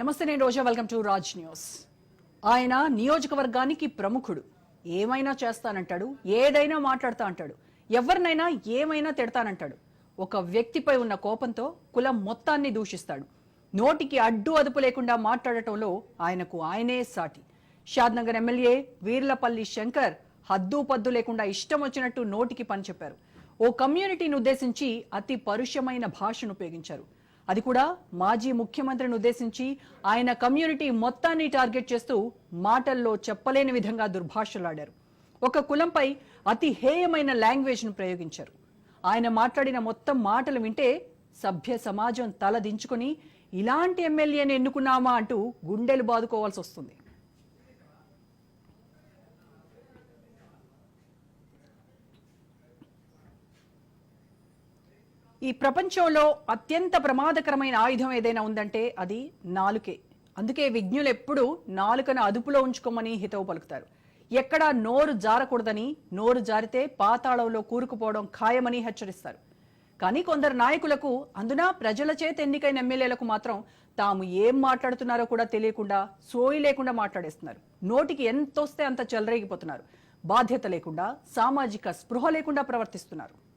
నమస్తే నేను Roja. Welcome to Raj news ఆయన నియోజకవర్గానికి ప్రముఖుడు. ఏమైనా చేస్తానంటాడు? ఏదైనా మాట్లాడతా అంటాడు. ఎవరినైనా ఏమైనా తిడతానంటాడు. ఒక వ్యక్తిపై ఉన్న కోపంతో కులం మొత్తాన్ని దూషిస్తాడు. నోటికి అడ్డు అదుపు లేకుండా మాట్లాడటంలో ఆయనకు ఆయనే సాటి. షాద్నగర్ ఎమ్మెల్యే వీర్లపల్లి శంకర్ హద్దు పద్దు లేకుండా ఇష్టం వచ్చినట్టు నోటికి పని చెప్పారు. ఓ కమ్యూనిటీని ఉద్దేశించి అతి పరుషమైన భాషను ఉపయోగించారు. అది కూడా మాజీ ముఖ్యమంత్రిని ఉద్దేశించి ఆయన కమ్యూనిటీ మొత్తాన్ని టార్గెట్ చేస్తూ మాటల్లో చెప్పలేని విధంగా దుర్భాషలాడారు. ఒక కులంపై అతి హేయమైన లాంగ్వేజ్ను ప్రయోగించారు. ఆయన మాట్లాడిన మొత్తం మాటలు వింటే సభ్య సమాజం తల దించుకొని ఇలాంటి ఎమ్మెల్యేని ఎన్నుకున్నామా? అంటూ గుండెలు బాదుకోవాల్సి వస్తుంది ఈ ప్రపంచంలో అత్యంత ప్రమాదకరమైన ఆయుధం ఏదైనా ఉందంటే అది నాలుకే. అందుకే విజ్ఞులు ఎప్పుడు నాలుకను అదుపులో ఉంచుకోమని హితవు పలుకుతారు. ఎక్కడా నోరు జారకూడదని నోరు జారితే పాతాళంలో కూరుకుపోవడం ఖాయమని హెచ్చరిస్తారు. కానీ కొందరు నాయకులకు అందున ప్రజల చేత ఎన్నికైన ఎమ్మెల్యేలకు మాత్రం తాము ఏం మాట్లాడుతున్నారో కూడా తెలియకుండా సోయి లేకుండా మాట్లాడేస్తున్నారు. నోటికి ఎంతొస్తే అంత చెలరేగిపోతున్నారు. బాధ్యత లేకుండా సామాజిక స్పృహ లేకుండా ప్రవర్తిస్తున్నారు.